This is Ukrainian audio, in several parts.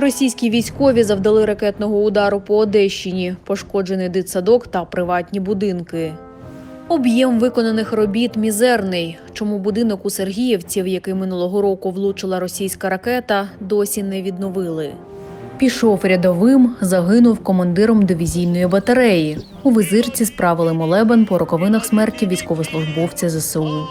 Російські військові завдали ракетного удару по Одещині, пошкоджений дитсадок та приватні будинки. Об'єм виконаних робіт мізерний. Чому будинок у Сергіївці, в який минулого року влучила російська ракета, досі не відновили. Пішов рядовим, загинув командиром дивізійної батареї. У визирці справили молебен по роковинах смерті військовослужбовця ЗСУ.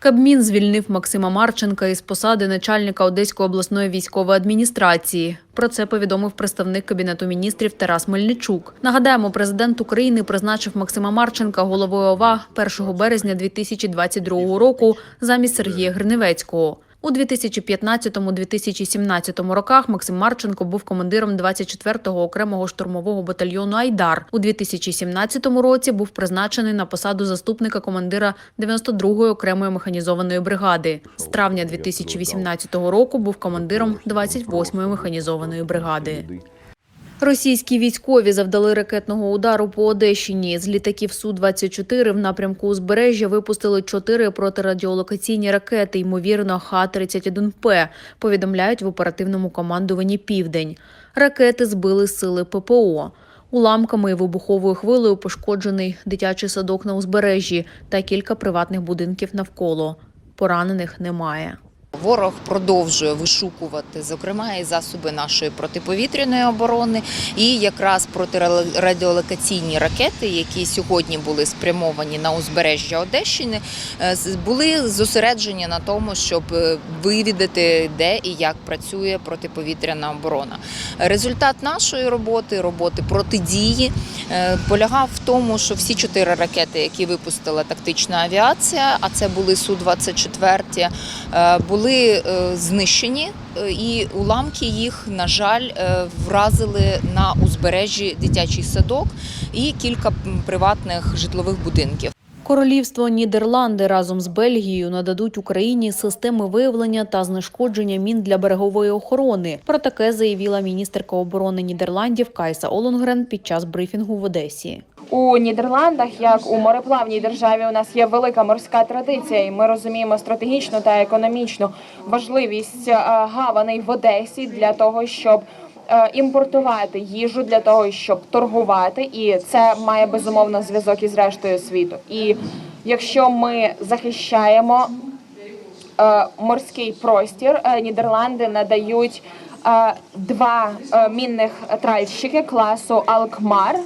Кабмін звільнив Максима Марченка із посади начальника Одеської обласної військової адміністрації. Про це повідомив представник кабінету міністрів Тарас Мельничук. Нагадаємо, президент України призначив Максима Марченка головою ОВА 1 березня 2022 року замість Сергія Гриневецького. У 2015-2017 роках Максим Марченко був командиром 24-го окремого штурмового батальйону Айдар. У 2017 році був призначений на посаду заступника командира 92-ї окремої механізованої бригади. З травня 2018 року був командиром 28-ї механізованої бригади. Російські військові завдали ракетного удару по Одещині. З літаків Су-24 в напрямку узбережжя випустили чотири протирадіолокаційні ракети, ймовірно, Х-31П, повідомляють в оперативному командуванні «Південь». Ракети збили сили ППО. Уламками і вибуховою хвилею пошкоджений дитячий садок на узбережжі та кілька приватних будинків навколо. Поранених немає. Ворог продовжує вишукувати, зокрема, і засоби нашої протиповітряної оборони, і якраз протирадіолокаційні ракети, які сьогодні були спрямовані на узбережжя Одещини, е, були зосереджені на тому, щоб е, вивідати, де і як працює протиповітряна оборона. Результат нашої роботи, роботи протидії, е, полягав в тому, що всі чотири ракети, які випустила тактична авіація, а це були Су-24, е, були е, знищені, е, і уламки їх, на жаль, е, вразили на узбережжі дитячий садок і кілька приватних житлових будинків. Королівство Нідерланди разом з Бельгією нададуть Україні системи виявлення та знешкодження мін для берегової охорони. Про таке заявила міністерка оборони Нідерландів Кайса Олонгрен під час брифінгу в Одесі. У Нідерландах, як у мореплавній державі, у нас є велика морська традиція, і ми розуміємо стратегічну та економічну важливість е, гаваней в Одесі для того, щоб е, імпортувати їжу для того, щоб торгувати, і це має безумовно зв'язок із рештою світу. І якщо ми захищаємо е, морський простір, Нідерланди надають два мінних тральщики класу Алкмар.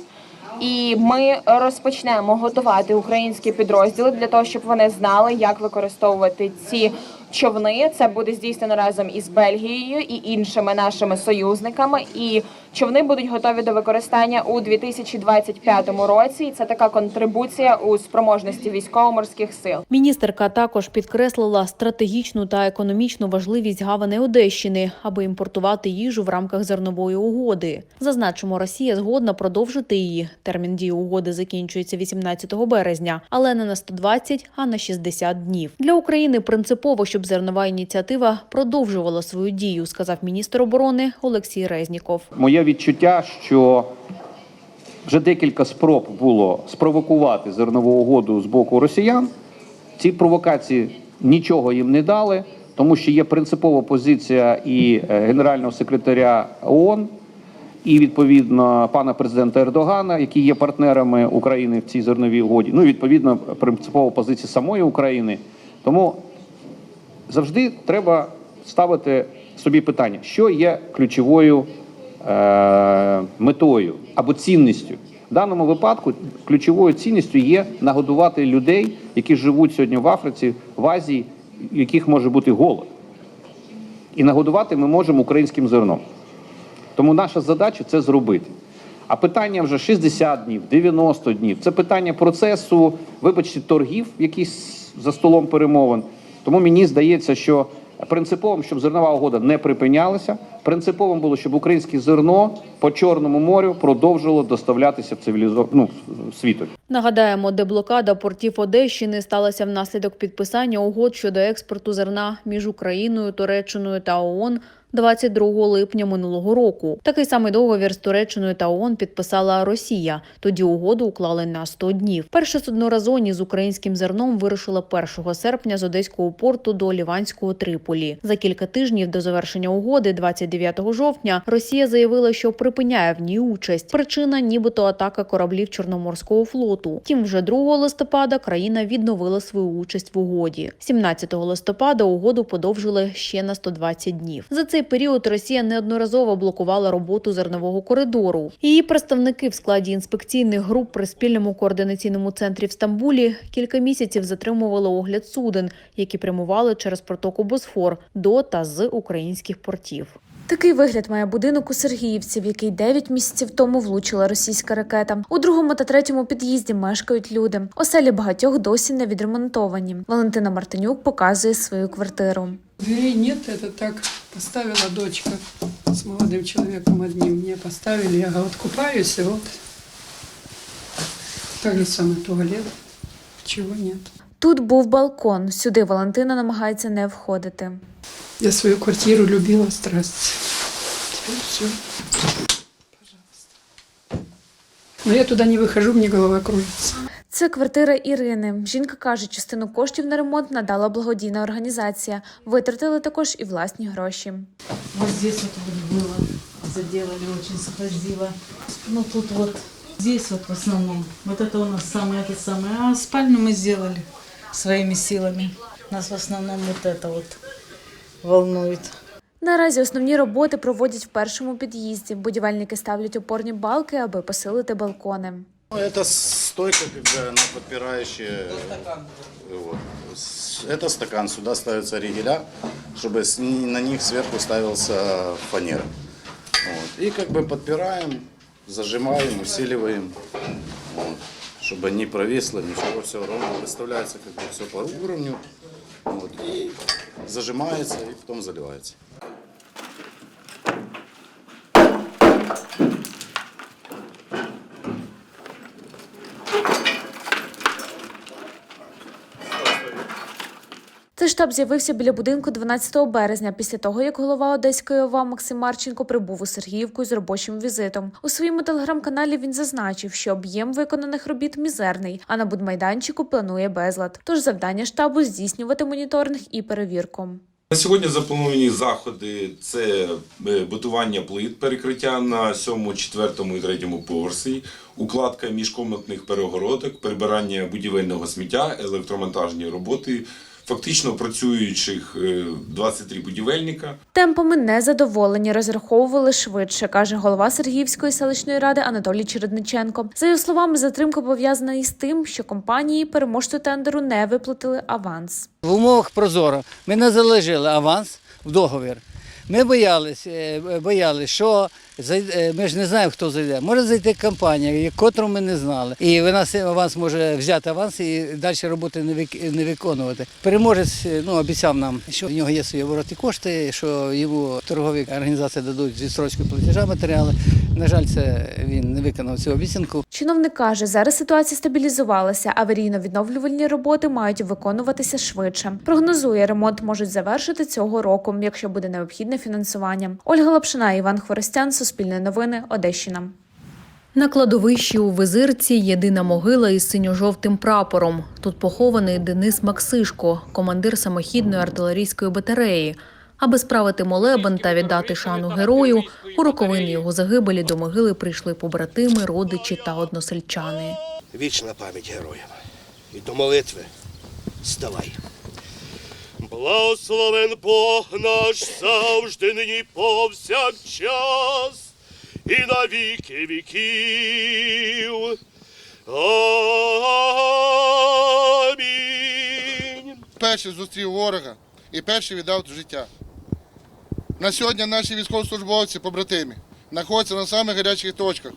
І ми розпочнемо готувати українські підрозділи для того, щоб вони знали, як використовувати ці човни. Це буде здійснено разом із Бельгією і іншими нашими союзниками. І човни будуть готові до використання у 2025 році. І це така контрибуція у спроможності військово-морських сил. Міністерка також підкреслила стратегічну та економічну важливість гавани Одещини, аби імпортувати їжу в рамках зернової угоди. Зазначимо, Росія згодна продовжити її. Термін дії угоди закінчується 18 березня, але не на 120, а на 60 днів. Для України принципово, щоб зернова ініціатива продовжувала свою дію, сказав міністр оборони Олексій Резніков. Моє відчуття, що вже декілька спроб було спровокувати зернову угоду з боку росіян. Ці провокації нічого їм не дали, тому що є принципова позиція і е, генерального секретаря ООН, і відповідно пана президента Ердогана, які є партнерами України в цій зерновій угоді. Ну і відповідно принципова позиція самої України. Тому завжди треба ставити собі питання, що є ключовою метою або цінністю. В даному випадку ключовою цінністю є нагодувати людей, які живуть сьогодні в Африці, в Азії, яких може бути голод. І нагодувати ми можемо українським зерном. Тому наша задача це зробити. А питання вже 60 днів, 90 днів це питання процесу, вибачте, торгів, якісь за столом перемовин. Тому мені здається, що принциповим, щоб зернова угода не припинялася, принциповим було, щоб українське зерно по Чорному морю продовжило доставлятися в цивілізо... ну, світу. Нагадаємо, деблокада портів Одещини сталася внаслідок підписання угод щодо експорту зерна між Україною, Туреччиною та ООН 22 липня минулого року. Такий самий договір з Туреччиною та ООН підписала Росія. Тоді угоду уклали на 100 днів. Перше судноразоні з українським зерном вирушило 1 серпня з одеського порту до Ліванського Триполі. За кілька тижнів до завершення угоди, 29 жовтня, Росія заявила, що припиняє в ній участь. Причина, нібито атака кораблів Чорноморського флоту. Тім, вже 2 листопада країна відновила свою участь в угоді. 17 листопада угоду подовжили ще на 120 днів. За цей період Росія неодноразово блокувала роботу зернового коридору. Її представники в складі інспекційних груп при спільному координаційному центрі в Стамбулі кілька місяців затримували огляд суден, які прямували через протоку Босфор до та з українських портів. Такий вигляд має будинок у Сергіївці, в який 9 місяців тому влучила російська ракета. У другому та третьому під'їзді мешкають люди. Оселі багатьох досі не відремонтовані. Валентина Мартинюк показує свою квартиру. Дверей нет, это так поставила дочка с молодым человеком одним. Мне поставили, я вот купаюсь, и вот так же самое туалет, чего нет. Тут був балкон. Сюди Валентина намагається не входити. Я свою квартиру любила страсть. Теперь все. Пожалуйста. Но я туда не выхожу, мне голова кружится. Це квартира Ірини. Жінка каже, частину коштів на ремонт надала благодійна організація. Витратили також і власні гроші. Вот здесь вот, вот было, заделали очень красиво. Ну тут вот, здесь вот в основном. Вот это у нас самое, это самое. А спальню мы сделали своими силами. Нас в основном вот это вот волнует. Наразі основні роботи проводять в першому під'їзді. Будівельники ставлять опорні балки, аби посилити балкони. Ну, Это стойка, как бы она подпирающая. Вот. С- Это стакан, сюда ставятся ригеля, чтобы с- на них сверху ставился фанера. Вот. И как бы подпираем, зажимаем, усиливаем, вот. чтобы не провисло, ничего, все ровно выставляется, как бы все по уровню. Вот. И зажимается, и потом заливается. Штаб з'явився біля будинку 12 березня, після того як голова Одеської ОВА Максим Марченко прибув у Сергіївку з робочим візитом. У своєму телеграм-каналі він зазначив, що об'єм виконаних робіт мізерний, а на будмайданчику планує безлад. Тож завдання штабу здійснювати моніторинг і перевірку. На сьогодні заплановані заходи це е, плит, перекриття на 7, 4 і 3 поверсі, укладка міжкомнатних перегородок, прибирання будівельного сміття, електромонтажні роботи. Фактично працюючих е, 23 будівельника. Темпами незадоволені, розраховували швидше, каже голова Сергіївської селищної ради Анатолій Чередниченко. За його словами, затримка пов'язана із тим, що компанії переможцю тендеру не виплатили аванс. В умовах Прозоро ми не залежали аванс в договір. Ми боялися, боялися, що зайде- ми ж не знаємо, хто зайде. Може зайти компанія, котру ми не знали. І вона аванс може взяти аванс і далі роботи не вик- виконувати. Переможець е, ну, обіцяв нам, що в нього є свої обороти кошти, що йому торгові організації дадуть зі строчкою платежа матеріали. На жаль, це він не виконав цю обіцянку. Чиновник каже, зараз ситуація стабілізувалася, аварійно-відновлювальні роботи мають виконуватися швидше. Прогнозує, ремонт можуть завершити цього року, якщо буде необхідне фінансування. Ольга Лапшина, Іван Хворостян, Суспільне новини, Одещина. На кладовищі у Визирці єдина могила із синьо-жовтим прапором. Тут похований Денис Максишко, командир самохідної артилерійської батареї. Аби справити молебен та віддати шану герою, у роковини його загибелі до могили прийшли побратими, родичі та односельчани. Вічна пам'ять героям. І до молитви ставай. Благословен Бог наш завжди нині повсякчас і на віки віків. Амінь. перший зустрів ворога і перший віддав життя. На сьогодні наші військовослужбовці, побратимі, знаходяться на самих гарячих точках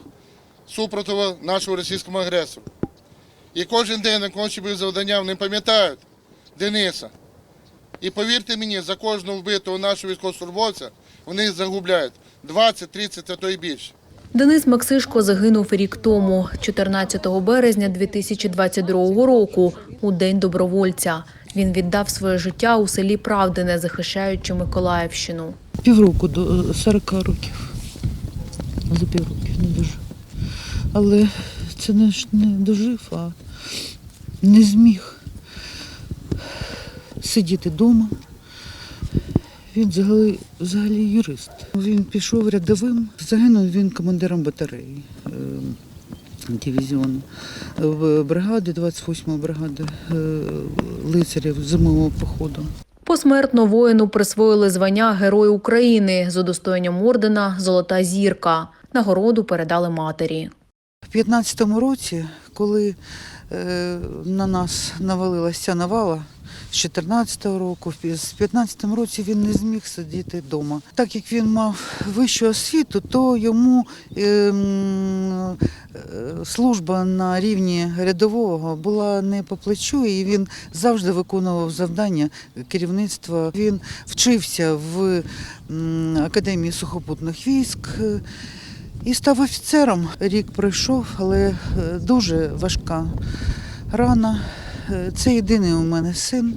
супротиву нашого російському агресору. І кожен день, виконуючи бойові завдання, вони пам'ятають Дениса. І повірте мені, за кожного вбитого нашого військовослужбовця вони загубляють 20, 30, а то й більше. Денис Максишко загинув рік тому, 14 березня 2022 року, у День добровольця. Він віддав своє життя у селі Правдине, захищаючи Миколаївщину. Півроку до 40 років. За півроків не дожив. Але це не, не дожив, а не зміг сидіти вдома. Він взагалі, взагалі юрист. Він пішов рядовим. Загинув він командиром батареї е, дивізіону в бригаді, 28 бригади е, лицарів зимового походу. Посмертно воїну присвоїли звання Герой України з удостоєнням ордена Золота зірка. Нагороду передали матері. В 15-му році, коли е, на нас навалилася навала, з 14-го року, з 15-му році він не зміг сидіти вдома. Так як він мав вищу освіту, то йому е, е, служба на рівні рядового була не по плечу, і він завжди виконував завдання керівництва. Він вчився в Академії сухопутних військ. е, і став офіцером. Рік пройшов, але е, дуже важка рана. Е, Це єдиний у мене син,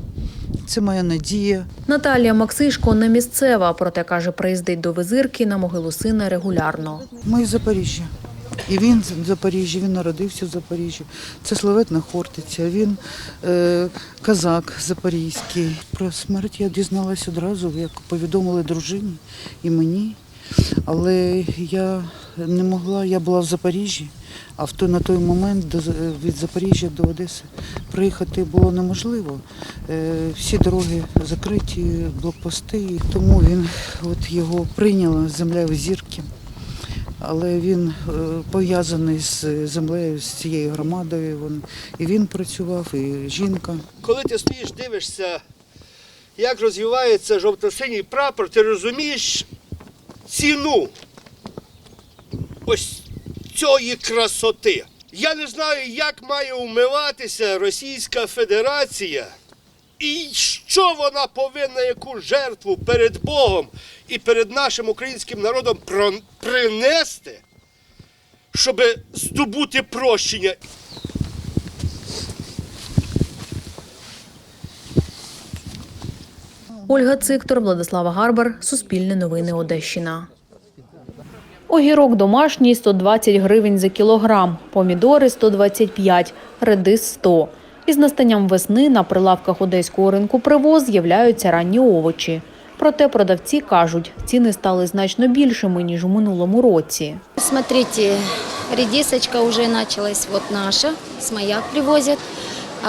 це моя надія. Наталія Максишко не місцева, проте каже, приїздить до визирки на могилу сина регулярно. Ми з Запоріжжя. І він з Запоріжжя, він народився в Запоріжжі. Це Славетна Хортиця, він е, казак запорізький. Про смерть я дізналась одразу, як повідомили дружині і мені. Але я не могла, я була в Запоріжжі, а в той, на той момент до, від Запоріжжя до Одеси приїхати було неможливо. Е, всі дороги закриті, блокпости, тому він от його прийняла земля в зірки але він е, пов'язаний з землею, з цією громадою. І він працював, і жінка. Коли ти стоїш, дивишся, як розвивається жовто-синій прапор, ти розумієш ціну ось цієї красоти. Я не знаю, як має умиватися Російська Федерація і що вона повинна, яку жертву перед Богом і перед нашим українським народом принести, щоб здобути прощення. Ольга Циктор, Владислава Гарбар, Суспільне новини Одещина. Огірок домашній 120 гривень за кілограм, помідори 125, редис 100. Із настанням весни на прилавках одеського ринку привоз з'являються ранні овочі. Проте продавці кажуть, ціни стали значно більшими ніж у минулому році. Смотрите, редисочка уже началась, вот наша, с маяк привозят.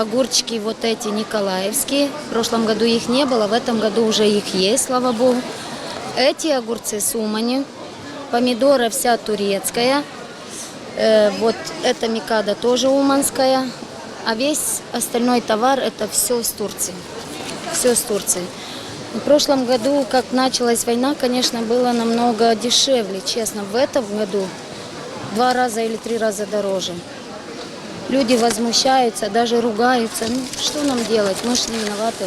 Огурчики вот эти николаевские. В прошлом году их не было, в этом году уже их есть, слава богу. Эти огурцы с Умани. Помидора вся турецкая. Э, вот эта микада тоже уманская. А весь остальной товар это все с Турции. Все с Турции. В прошлом году, как началась война, конечно, было намного дешевле, честно. В этом году два раза или три раза дороже. Люди возмущаются, даже ругаются. Ну, что нам делать? Мы же не виноваты.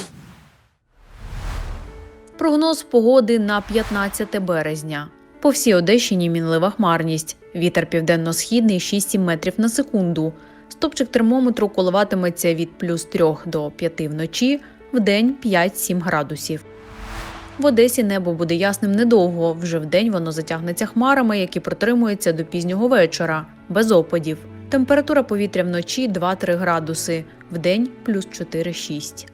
Прогноз погоди на 15 березня. По всій Одещині мінлива хмарність. Вітер південно-східний 6-7 метрів на секунду. Стопчик термометру коливатиметься від плюс 3 до 5 вночі, вдень 5-7 градусів. В Одесі небо буде ясним недовго. Вже вдень воно затягнеться хмарами, які протримуються до пізнього вечора, без опадів. Температура повітря вночі 2-3 градуси, вдень плюс 4-6.